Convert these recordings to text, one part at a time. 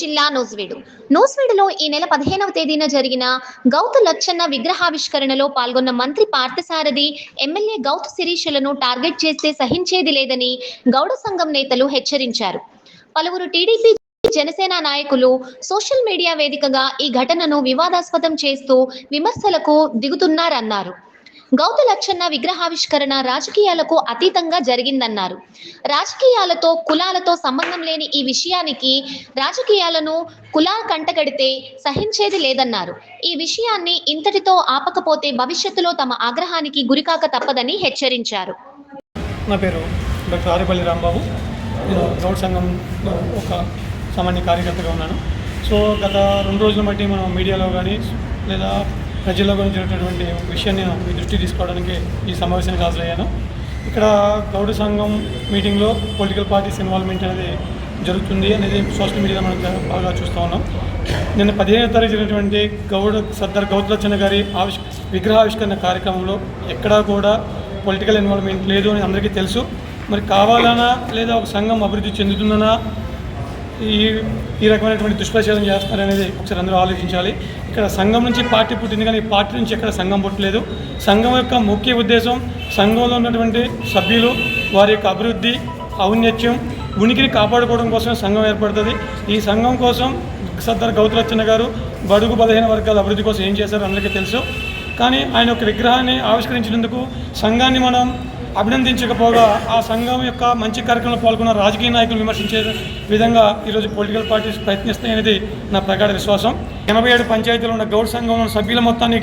జిల్లా నూజివీడు. నూజివీడులో ఈ నెల పదిహేనవ తేదీన జరిగిన గౌతు లచ్చన్న విగ్రహావిష్కరణలో పాల్గొన్న మంత్రి పార్థసారథి ఎమ్మెల్యే గౌతు శిరీషులను టార్గెట్ చేస్తే సహించేది లేదని గౌడ సంఘం నేతలు హెచ్చరించారు. పలువురు టీడీపీ జనసేన నాయకులు సోషల్ మీడియా వేదికగా ఈ ఘటనను వివాదాస్పదం చేస్తూ విమర్శలకు దిగుతున్నారన్నారు. గౌతు లచ్చన్న విగ్రహావిష్కరణ రాజకీయాలకు అతీతంగా జరిగిందన్నారు. రాజకీయాలతో కులాలతో సంబంధం లేని ఈ విషయానికి రాజకీయాలను కులాల కంటగడితే సహించేది లేదన్నారు. ఈ విషయాన్ని ఇంతటితో ఆపకపోతే భవిష్యత్తులో తమ ఆగ్రహానికి గురికాక తప్పదని హెచ్చరించారు. నా పేరు డాక్టర్ ఆరిపల్లి రాంబాబు. నేను గౌడ్ సంఘం ఒక సామాన్య కార్యకర్తగా ఉన్నాను. సో గత రెండు రోజుల బట్టి మనం మీడియాలో కానీ లేదా ప్రజల్లో కూడా జరిగినటువంటి విషయాన్ని మీ దృష్టి తీసుకోవడానికి ఈ సమావేశానికి హాజరయ్యాను. ఇక్కడ గౌడ సంఘం మీటింగ్లో పొలిటికల్ పార్టీస్ ఇన్వాల్వ్మెంట్ అనేది జరుగుతుంది అనేది సోషల్ మీడియాలో మనం బాగా చూస్తూ ఉన్నాం. నిన్న పదిహేనవ తారీఖు జరిగినటువంటి గౌడ సర్దార్ గౌతలచ్చన్న గారి ఆవిష్ విగ్రహావిష్కరణ కార్యక్రమంలో ఎక్కడా కూడా పొలిటికల్ ఇన్వాల్వ్మెంట్ లేదు అని అందరికీ తెలుసు. మరి కావాలనా లేదా ఒక సంఘం అభివృద్ధి చెందుతుందనా ఈ ఈ రకమైనటువంటి దుష్ప్రచారం చేస్తున్నారనేది ఒకసారి అందరూ ఆలోచించాలి. ఇక్కడ సంఘం నుంచి పార్టీ పుట్టింది కానీ పార్టీ నుంచి ఎక్కడ సంఘం పుట్టలేదు. సంఘం యొక్క ముఖ్య ఉద్దేశం సంఘంలో ఉన్నటువంటి సభ్యులు వారి యొక్క అభివృద్ధి ఔన్నత్యం ఉనికిని కాపాడుకోవడం కోసం సంఘం ఏర్పడుతుంది. ఈ సంఘం కోసం సర్దార్ గౌతలచ్చన్న గారు బడుగు బలహీన వర్గాల అభివృద్ధి కోసం ఏం చేశారో అందరికీ తెలుసు. కానీ ఆయన ఒక విగ్రహాన్ని ఆవిష్కరించినందుకు సంఘాన్ని మనం అభినందించకపోగా ఆ సంఘం యొక్క మంచి కార్యక్రమంలో పాల్గొన్న రాజకీయ నాయకులు విమర్శించే విధంగా ఈరోజు పొలిటికల్ పార్టీస్ ప్రయత్నిస్తాయనేది నా ప్రగాఢ విశ్వాసం. ఎనభై ఏడు పంచాయతీలో ఉన్న గౌడ్ సంఘంలో సభ్యుల మొత్తాన్ని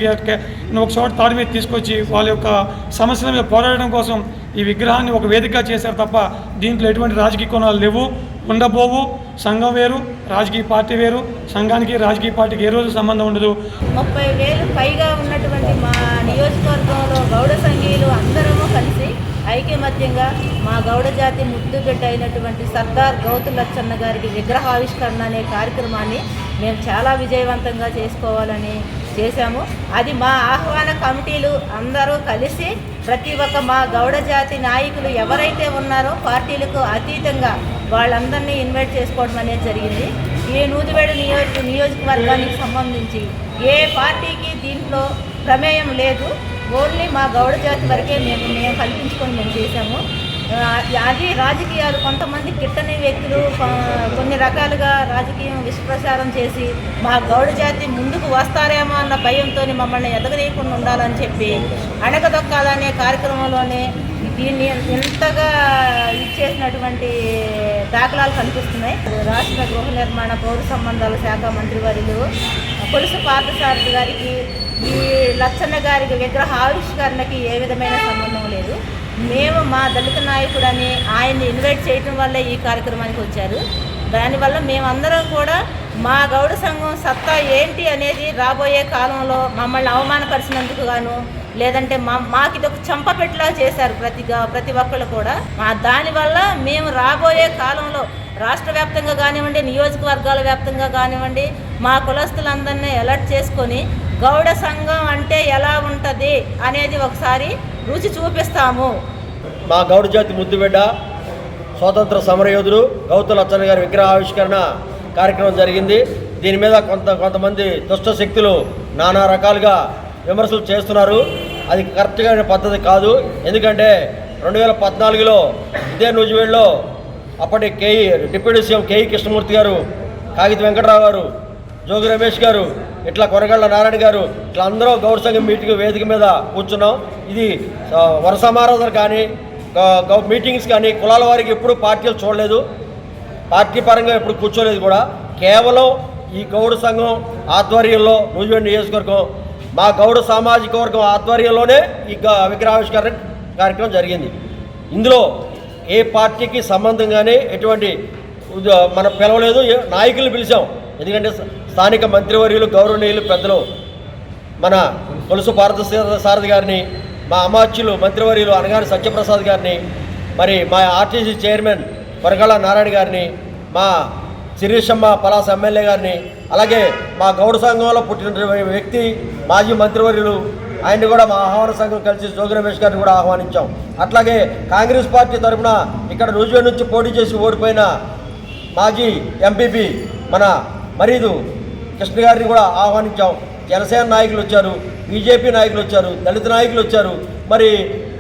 ఒక చోట తాడి మీద తీసుకొచ్చి వాళ్ళ యొక్క సమస్యల మీద పోరాడడం కోసం ఈ విగ్రహాన్ని ఒక వేదిక చేశారు తప్ప దీంట్లో ఎటువంటి రాజకీయ కోణాలు లేవు ఉండబోవు. సంఘం వేరు రాజకీయ పార్టీ వేరు సంఘానికి రాజకీయ పార్టీకి ఏ రోజు సంబంధం ఉండదు. ముప్పై వేలు పైగా ఉన్నటువంటి మా నియోజకవర్గంలో గౌడ సంఘీయులు అందరము కలిసి ఐకమత్యంగా మా గౌడ జాతి ముద్దుబిడ్డ అయినటువంటి సర్దార్ గౌతు లచ్చన్న గారికి విగ్రహావిష్కరణ అనే కార్యక్రమాన్ని మేము చాలా విజయవంతంగా చేసుకోవాలని చేశాము. అది మా ఆహ్వాన కమిటీలు అందరూ కలిసి ప్రతి ఒక్క మా గౌడ జాతి నాయకులు ఎవరైతే ఉన్నారో పార్టీలకు అతీతంగా వాళ్ళందరినీ ఇన్వైట్ చేసుకోవడం అనేది జరిగింది. ఈ నూతివేడు నియోజక నియోజకవర్గానికి సంబంధించి ఏ పార్టీకి దీంట్లో ప్రమేయం లేదు. ఓన్లీ మా గౌడ జాతి వరకే మేము మేము కల్పించుకొని మేము చేశాము. అది రాజకీయాలు కొంతమంది గిట్టని వ్యక్తులు కొన్ని రకాలుగా రాజకీయం విష్ప్రచారం చేసి మా గౌడ జాతి ముందుకు వస్తారేమో అన్న భయంతో మమ్మల్ని ఎదగనీయకుండా ఉండాలని చెప్పి అణగదొక్కాలనే కార్యక్రమంలోనే దీన్ని ఎంతగా ఇచ్చేసినటువంటి దాఖలాలు కనిపిస్తున్నాయి రాష్ట్ర గృహ నిర్మాణ పౌర సంబంధాల శాఖ మంత్రివర్యులు కొలుసు పార్థసారథి గారికి ఈ లచ్చన్న గారికి విగ్రహ ఆవిష్కరణకి ఏ విధమైన సంబంధం లేదు. మేము మా దళిత నాయకుడని ఆయన్ని ఇన్వైట్ చేయటం వల్ల ఈ కార్యక్రమానికి వచ్చారు. దానివల్ల మేమందరం కూడా మా గౌడ సంఘం సత్తా ఏంటి అనేది రాబోయే కాలంలో మమ్మల్ని అవమానపరిచినందుకు గాను లేదంటే మా మాకు ఇది ఒక చంపపెట్టులా చేశారు ప్రతి ప్రతి ఒక్కళ్ళు కూడా. మా దానివల్ల మేము రాబోయే కాలంలో రాష్ట్ర వ్యాప్తంగా కానివ్వండి నియోజకవర్గాల వ్యాప్తంగా కానివ్వండి మా కులస్తులందరినీ అలర్ట్ చేసుకొని గౌడ సంఘం అంటే ఎలా ఉంటుంది అనేది ఒకసారి రుచి చూపిస్తాము. మా గౌడ జాతి ముద్దుబిడ్డ స్వాతంత్ర సమరయోధుడు గౌతు లచ్చన్న గారి విగ్రహ ఆవిష్కరణ కార్యక్రమం జరిగింది. దీని మీద కొంత కొంతమంది దుష్ట శక్తులు నానా రకాలుగా విమర్శలు చేస్తున్నారు. అది కరెక్ట్గా పద్ధతి కాదు. ఎందుకంటే రెండు వేల పద్నాలుగులో ఇదే నూజివేడ్లో అప్పటి K E deputy CM K E Krishnamurthy garu Kagitha Venkatarao గారు జోగి రమేష్ గారు ఇట్లా కొరగళ్ళ నారాయణ గారు ఇట్లా అందరూ గౌర సంఘం మీటింగ్ వేదిక మీద కూర్చున్నాం. ఇది వరసమారాధన వరుస కానీ మీటింగ్స్ కానీ కులాల వారికి ఎప్పుడు పార్టీలు చూడలేదు. పార్టీ పరంగా ఎప్పుడు కూర్చోలేదు కూడా. కేవలం ఈ గౌడ సంఘం ఆధ్వర్యంలో నూజివేడ్ నియోజకవర్గం మా గౌడ సామాజిక వర్గం ఆధ్వర్యంలోనే ఈ గ- విగ్రహావిష్కరణ కార్యక్రమం జరిగింది. ఇందులో ఏ పార్టీకి సంబంధం కానీ ఎటువంటి మనం పిలవలేదు. నాయకులు పిలిచాం. ఎందుకంటే స్థానిక మంత్రివర్యులు గౌరవనీయులు పెద్దలు మన కొలుసు భారత సారథి గారిని మా అమాత్యులు మంత్రివర్యులు అనగారి సత్యప్రసాద్ గారిని మరి మా ఆర్టీసీ చైర్మన్ వరగళ నారాయణ గారిని మా శిరీషమ్మ పలాస ఎమ్మెల్యే గారిని అలాగే మా గౌడ సంఘంలో పుట్టిన వ్యక్తి మాజీ మంత్రివర్యులు ఆయన్ని కూడా మా ఆహ్వాన సంఘం కలిసి జోగి రమేష్ గారిని కూడా ఆహ్వానించాం. అట్లాగే కాంగ్రెస్ పార్టీ తరఫున ఇక్కడ నూజివేడ్ నుంచి పోటీ చేసి ఓడిపోయిన మాజీ ఎంపీపీ మన మరీదు కృష్ణ గారిని కూడా ఆహ్వానించాం. జనసేన నాయకులు వచ్చారు బీజేపీ నాయకులు వచ్చారు దళిత నాయకులు వచ్చారు. మరి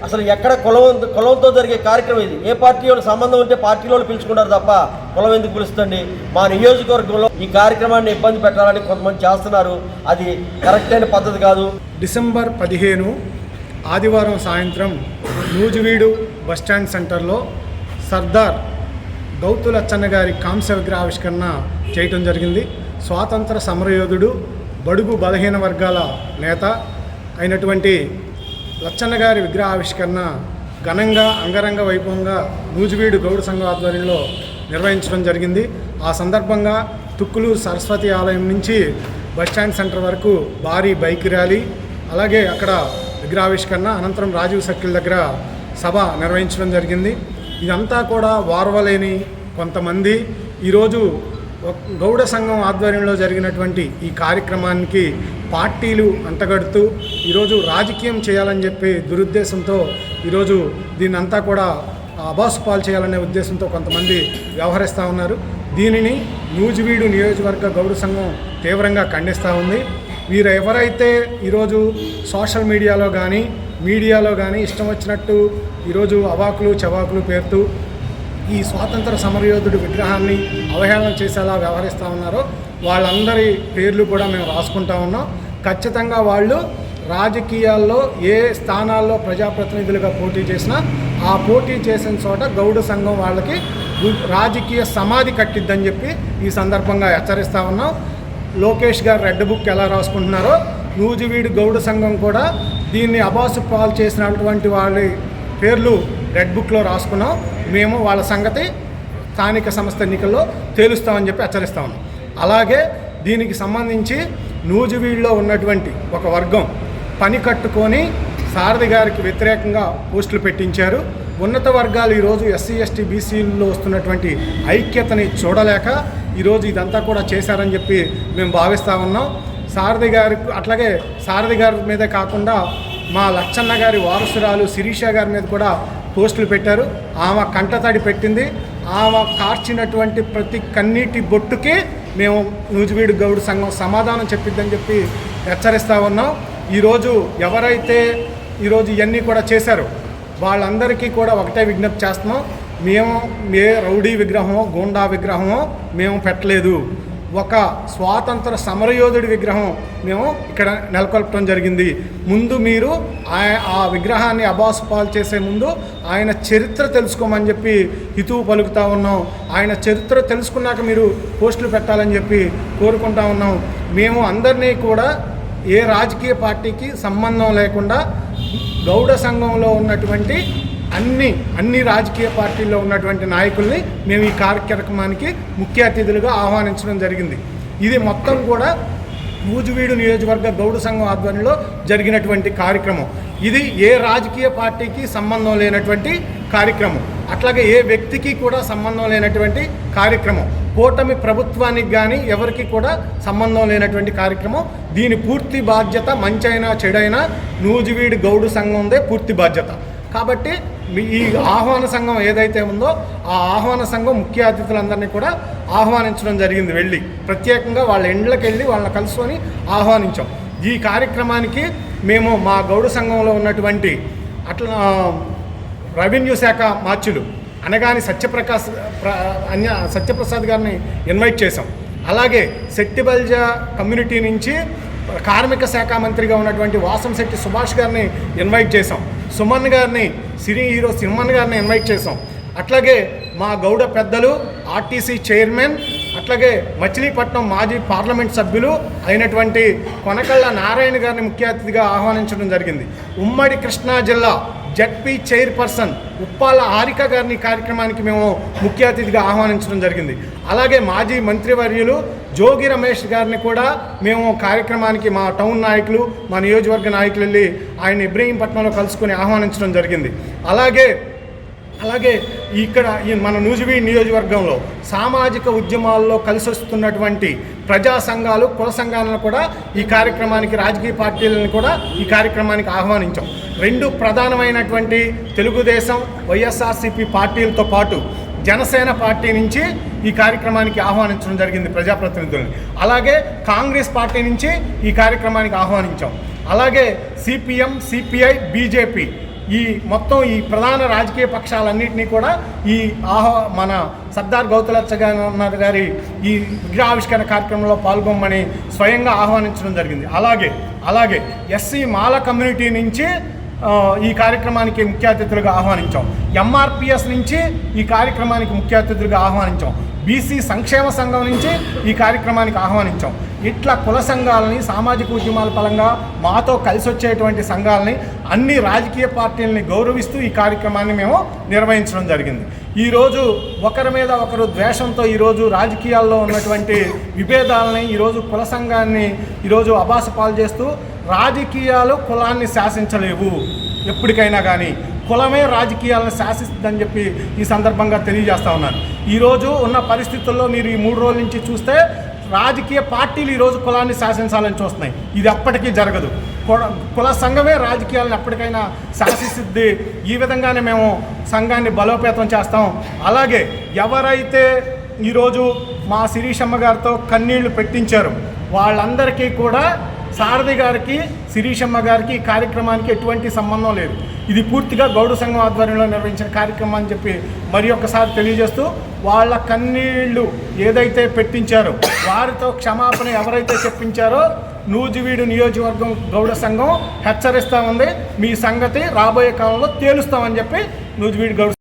అసలు ఎక్కడ కులం కులంతో జరిగే కార్యక్రమం ఇది? ఏ పార్టీ వాళ్ళు సంబంధం ఉంటే పార్టీ వాళ్ళు పిలుచుకుంటారు తప్ప కులం ఎందుకు పిలుస్తుంది మా నియోజకవర్గంలో ఈ కార్యక్రమాన్ని ఇబ్బంది పెట్టాలని కొంతమంది చేస్తున్నారు. అది కరెక్ట్ అయిన పద్ధతి కాదు. డిసెంబర్ పదిహేను ఆదివారం సాయంత్రం నూజివీడు బస్టాండ్ సెంటర్లో సర్దార్ గౌతులచ్చన్న గారి కాంస్య విగ్రహావిష్కరణ చేయటం జరిగింది. స్వాతంత్ర సమరయోధుడు బడుగు బలహీన వర్గాల నేత అయినటువంటి లచ్చన్న గారి విగ్రహావిష్కరణ ఘనంగా అంగరంగ వైభవంగా నూజివీడు గౌడ సంఘం ఆధ్వర్యంలో నిర్వహించడం జరిగింది. ఆ సందర్భంగా తుక్కులూరు సరస్వతి ఆలయం నుంచి బస్టాండ్ సెంటర్ వరకు భారీ బైక్ ర్యాలీ అలాగే అక్కడ విగ్రహావిష్కరణ అనంతరం రాజీవ్ సర్కిల్ దగ్గర సభ నిర్వహించడం జరిగింది. ఇదంతా కూడా వారవలేని కొంతమంది. ఈరోజు గౌడ సంఘం ఆధ్వర్యంలో జరిగినటువంటి ఈ కార్యక్రమానికి పార్టీలు అంటగడుతూ ఈరోజు రాజకీయం చేయాలని చెప్పి దురుద్దేశంతో ఈరోజు దీన్నంతా కూడా అబాసుపాలు చేయాలనే ఉద్దేశంతో కొంతమంది వ్యవహరిస్తూ ఉన్నారు. దీనిని నూజివీడు నియోజకవర్గ గౌడ సంఘం తీవ్రంగా ఖండిస్తూ ఉంది. వీరు ఎవరైతే ఈరోజు సోషల్ మీడియాలో కానీ మీడియాలో కానీ ఇష్టం వచ్చినట్టు ఈరోజు అవాకులు చవాకులు పేరుతూ ఈ స్వాతంత్ర సమరయోధుడి విగ్రహాన్ని అవహేళన చేసేలా వ్యవహరిస్తూ ఉన్నారో వాళ్ళందరి పేర్లు కూడా మేము రాసుకుంటా ఉన్నాం. ఖచ్చితంగా వాళ్ళు రాజకీయాల్లో ఏ స్థానాల్లో ప్రజాప్రతినిధులుగా పోటీ చేసినా ఆ పోటీ చేసిన చోట గౌడ సంఘం వాళ్ళకి రాజకీయ సమాధి కట్టిద్దని చెప్పి ఈ సందర్భంగా హెచ్చరిస్తూ ఉన్నాం. లోకేష్ గారు రెడ్ బుక్ ఎలా రాసుకుంటున్నారో నూజివీడు గౌడ సంఘం కూడా దీన్ని అబాసు పాలు చేసినటువంటి వాళ్ళ పేర్లు రెడ్ బుక్లో రాసుకున్నాం. మేము వాళ్ళ సంగతి స్థానిక సంస్థ ఎన్నికల్లో తేలుస్తామని చెప్పి హెచ్చరిస్తా ఉన్నాం. అలాగే దీనికి సంబంధించి నూజివీడులో ఉన్నటువంటి ఒక వర్గం పని కట్టుకొని సారథి గారికి వ్యతిరేకంగా పోస్టులు పెట్టించారు. ఉన్నత వర్గాలు ఈరోజు ఎస్సీ ఎస్టీ బీసీల్లో వస్తున్నటువంటి ఐక్యతని చూడలేక ఈరోజు ఇదంతా కూడా చేశారని చెప్పి మేము భావిస్తూ ఉన్నాం. సారథి గారి అట్లాగే సారథి గారి మీదే కాకుండా మా లచ్చన్న గారి వారసురాలు శిరీష గారి మీద కూడా పోస్టులు పెట్టారు. ఆమె కంటతడి పెట్టింది. ఆమె కార్చినటువంటి ప్రతి కన్నీటి బొట్టుకే మేము నూజివీడు గౌడ్ సంఘం సమాధానం చెప్పిద్దని చెప్పి హెచ్చరిస్తూ ఉన్నాం. ఈరోజు ఎవరైతే ఈరోజు ఇవన్నీ కూడా చేశారో వాళ్ళందరికీ కూడా ఒకటే విజ్ఞప్తి చేస్తున్నాం. మేము మే రౌడీ విగ్రహమో గూండా విగ్రహమో మేము పెట్టలేదు. ఒక స్వాతంత్ర సమరయోధుడి విగ్రహం మేము ఇక్కడ నెలకొల్పడం జరిగింది. ముందు మీరు ఆ విగ్రహాన్ని అబాసుపాలు చేసే ముందు ఆయన చరిత్ర తెలుసుకోమని చెప్పి హితువు పలుకుతా ఉన్నాం. ఆయన చరిత్ర తెలుసుకున్నాక మీరు పోస్టులు పెట్టాలని చెప్పి కోరుకుంటా ఉన్నాం. మేము అందరినీ కూడా ఏ రాజకీయ పార్టీకి సంబంధం లేకుండా గౌడ సంఘంలో ఉన్నటువంటి అన్ని అన్ని రాజకీయ పార్టీల్లో ఉన్నటువంటి నాయకుల్ని మేము ఈ కార్యక్రమానికి ముఖ్య అతిథులుగా ఆహ్వానించడం జరిగింది. ఇది మొత్తం కూడా నూజివీడు నియోజకవర్గ గౌడ సంఘం ఆధ్వర్యంలో జరిగినటువంటి కార్యక్రమం. ఇది ఏ రాజకీయ పార్టీకి సంబంధం లేనటువంటి కార్యక్రమం. అట్లాగే ఏ వ్యక్తికి కూడా సంబంధం లేనటువంటి కార్యక్రమం. కూటమి ప్రభుత్వానికి కానీ ఎవరికి కూడా సంబంధం లేనటువంటి కార్యక్రమం. దీని పూర్తి బాధ్యత మంచైనా చెడైనా నూజివీడు గౌడు సంఘందే పూర్తి బాధ్యత. కాబట్టి ఈ ఆహ్వాన సంఘం ఏదైతే ఉందో ఆ ఆహ్వాన సంఘం ముఖ్య అతిథులందరినీ కూడా ఆహ్వానించడం జరిగింది వెళ్ళి. ప్రత్యేకంగా వాళ్ళ ఇండ్లకు వెళ్ళి వాళ్ళని కలుసుకొని ఆహ్వానించాం. ఈ కార్యక్రమానికి మేము మా గౌడ సంఘంలో ఉన్నటువంటి అట్లా రెవెన్యూ శాఖ మార్చులు అనగాని సత్యప్రకాశ్ అన్య సత్యప్రసాద్ గారిని ఇన్వైట్ చేశాం. అలాగే శెట్టిబల్జ కమ్యూనిటీ నుంచి కార్మిక శాఖ మంత్రిగా ఉన్నటువంటి వాసం శెట్టి సుభాష్ గారిని ఇన్వైట్ చేశాం. సుమన్ గారిని సినీ హీరో సుమన్ గారిని ఇన్వైట్ చేసాం అట్లాగే మా గౌడ పెద్దలు ఆర్టీసీ చైర్మన్ అట్లాగే మచిలీపట్నం మాజీ పార్లమెంట్ సభ్యులు అయినటువంటి కొనకళ్ళ నారాయణ గారిని ముఖ్య అతిథిగా ఆహ్వానించడం జరిగింది. ఉమ్మడి కృష్ణా జిల్లా జడ్పీ చైర్పర్సన్ ఉప్పాల హారిక గారిని కార్యక్రమానికి మేము ముఖ్య అతిథిగా ఆహ్వానించడం జరిగింది. అలాగే మాజీ మంత్రివర్యులు జోగి రమేష్ గారిని కూడా మేము కార్యక్రమానికి మా టౌన్ నాయకులు మా నియోజకవర్గ నాయకులు వెళ్ళి ఆయన ఇబ్రహీంపట్నంలో కలుసుకొని ఆహ్వానించడం జరిగింది. అలాగే అలాగే ఇక్కడ ఈ మన నూజివీ నియోజకవర్గంలో సామాజిక ఉద్యమాల్లో కలిసి వస్తున్నటువంటి ప్రజా సంఘాలు కుల సంఘాలను కూడా ఈ కార్యక్రమానికి రాజకీయ పార్టీలను కూడా ఈ కార్యక్రమానికి ఆహ్వానించాం. రెండు ప్రధానమైనటువంటి తెలుగుదేశం వైఎస్ఆర్సీపీ పార్టీలతో పాటు జనసేన పార్టీ నుంచి ఈ కార్యక్రమానికి ఆహ్వానించడం జరిగింది ప్రజాప్రతినిధుల్ని. అలాగే కాంగ్రెస్ పార్టీ నుంచి ఈ కార్యక్రమానికి ఆహ్వానించాం. అలాగే సిపిఎం సిపిఐ బీజేపీ ఈ మొత్తం ఈ ప్రధాన రాజకీయ పక్షాలన్నింటినీ కూడా ఈ ఆహ్వా మన సర్దార్ గౌతలచ్చ గారి గారి ఈ విగ్రహావిష్కరణ కార్యక్రమంలో పాల్గొమ్మని స్వయంగా ఆహ్వానించడం జరిగింది. అలాగే అలాగే ఎస్సీ మాల కమ్యూనిటీ నుంచి ఈ కార్యక్రమానికి ముఖ్య అతిథులుగా ఆహ్వానించాం. ఎంఆర్పిఎస్ నుంచి ఈ కార్యక్రమానికి ముఖ్య అతిథులుగా ఆహ్వానించాం. బీసీ సంక్షేమ సంఘం నుంచి ఈ కార్యక్రమానికి ఆహ్వానించాం. ఇట్లా కుల సంఘాలని సామాజిక ఉద్యమాల పరంగా మాతో కలిసి వచ్చేటువంటి సంఘాలని అన్ని రాజకీయ పార్టీలని గౌరవిస్తూ ఈ కార్యక్రమాన్ని మేము నిర్వహించడం జరిగింది. ఈరోజు ఒకరి మీద ఒకరు ద్వేషంతో ఈరోజు రాజకీయాల్లో ఉన్నటువంటి విభేదాలని ఈరోజు కుల సంఘాన్ని ఈరోజు అభాస పాలు చేస్తూ రాజకీయాలు కులాన్ని శాసించలేవు. ఎప్పటికైనా కానీ కులమే రాజకీయాలను శాసిస్తుందని చెప్పి ఈ సందర్భంగా తెలియజేస్తా ఉన్నాను. ఈరోజు ఉన్న పరిస్థితుల్లో మీరు ఈ మూడు రోజుల నుంచి చూస్తే రాజకీయ పార్టీలు ఈరోజు కులాన్ని శాసించాలని చూస్తున్నాయి. ఇది ఎప్పటికీ జరగదు. కుల- కుల సంఘమే రాజకీయాలను ఎప్పటికైనా శాసిస్తుంది. ఈ విధంగానే మేము సంఘాన్ని బలోపేతం చేస్తాం. అలాగే ఎవరైతే ఈరోజు మా శిరీషమ్మ గారితో కన్నీళ్ళు పెట్టించారు వాళ్ళందరికీ కూడా సారథి గారికి శిరీషమ్మ గారికి ఈ కార్యక్రమానికి ఎటువంటి సంబంధం లేదు. ఇది పూర్తిగా గౌడ సంఘం ఆధ్వర్యంలో నిర్వహించిన కార్యక్రమం అని చెప్పి మరి ఒక్కసారి తెలియజేస్తూ వాళ్ళ కన్నీళ్ళు ఏదైతే పెట్టించారో వారితో క్షమాపణ ఎవరైతే చెప్పించారో నూజివీడు నియోజకవర్గం గౌడ సంఘం హెచ్చరిస్తూ ఉంది. మీ సంగతి రాబోయే కాలంలో తేలుస్తామని చెప్పి నూజివీడు గౌడ